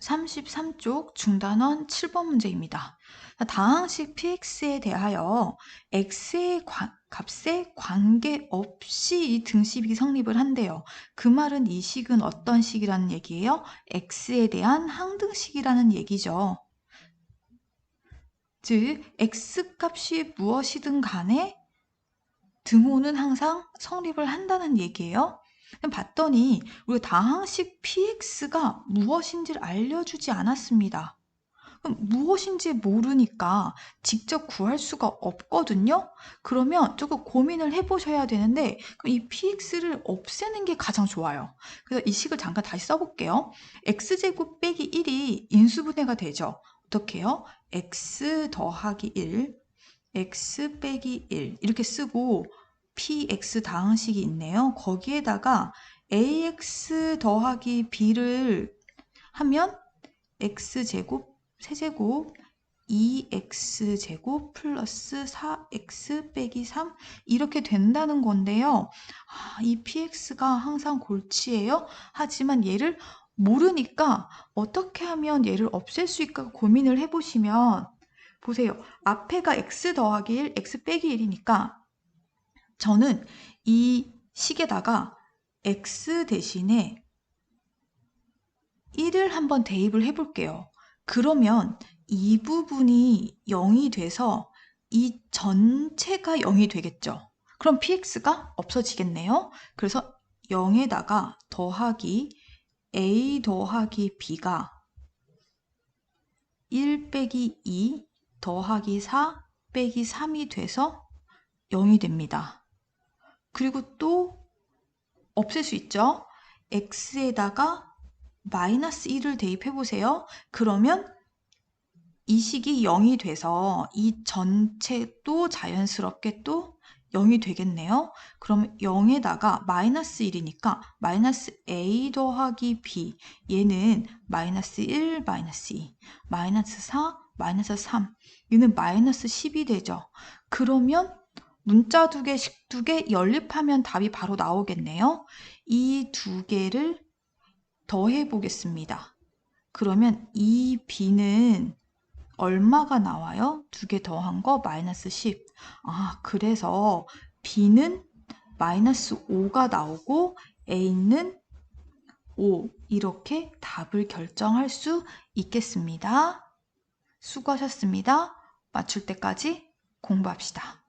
33쪽 중단원 7번 문제입니다. 다항식 px에 대하여 x의 관- 값에 관계없이 이 등식이 성립을 한대요. 그 말은 이 식은 어떤 식이라는 얘기예요? x에 대한 항등식이라는 얘기죠. 즉 x 값이 무엇이든 간에 등호는 항상 성립을 한다는 얘기예요. 봤더니 우리 다항식 px가 무엇인지를 알려주지 않았습니다. 그럼 무엇인지 모르니까 직접 구할 수가 없거든요. 그러면 조금 고민을 해보셔야 되는데 그럼 이 px를 없애는 게 가장 좋아요. 그래서 이 식을 잠깐 다시 써볼게요. x제곱 빼기 1이 인수분해가 되죠. 어떻게 해요? x 더하기 1, x 빼기 1 이렇게 쓰고 px 다항식이 있네요. 거기에다가 ax 더하기 b를 하면 x제곱 세제곱 2x제곱 플러스 4x 빼기 3 이렇게 된다는 건데요. 아, 이 px가 항상 골치예요. 하지만 얘를 모르니까 어떻게 하면 얘를 없앨 수 있을까 고민을 해보시면 보세요. 앞에가 x 더하기 1, x 빼기 1이니까 저는 이 식에다가 x 대신에 1을 한번 대입을 해볼게요. 그러면 이 부분이 0이 돼서 이 전체가 0이 되겠죠. 그럼 px가 없어지겠네요. 그래서 0에다가 더하기 a 더하기 b가 1 빼기 2 더하기 4 빼기 3이 돼서 0이 됩니다. 그리고 또 없앨 수 있죠. x에다가 마이너스 1을 대입해 보세요. 그러면 이 식이 0이 돼서 이 전체도 자연스럽게 또 0이 되겠네요. 그럼 0에다가 마이너스 1이니까 마이너스 a 더하기 b 얘는 마이너스 1, 마이너스 2, 마이너스 4, 마이너스 3 얘는 마이너스 10이 되죠. 그러면 문자 두 개, 식두개 연립하면 답이 바로 나오겠네요. 이 두 개를 더해 보겠습니다. 그러면 이 b는 얼마가 나와요? 두 개 더한 거 마이너스 10. 아, 그래서 b는 마이너스 5가 나오고 a는 5 이렇게 답을 결정할 수 있겠습니다. 수고하셨습니다. 맞출 때까지 공부합시다.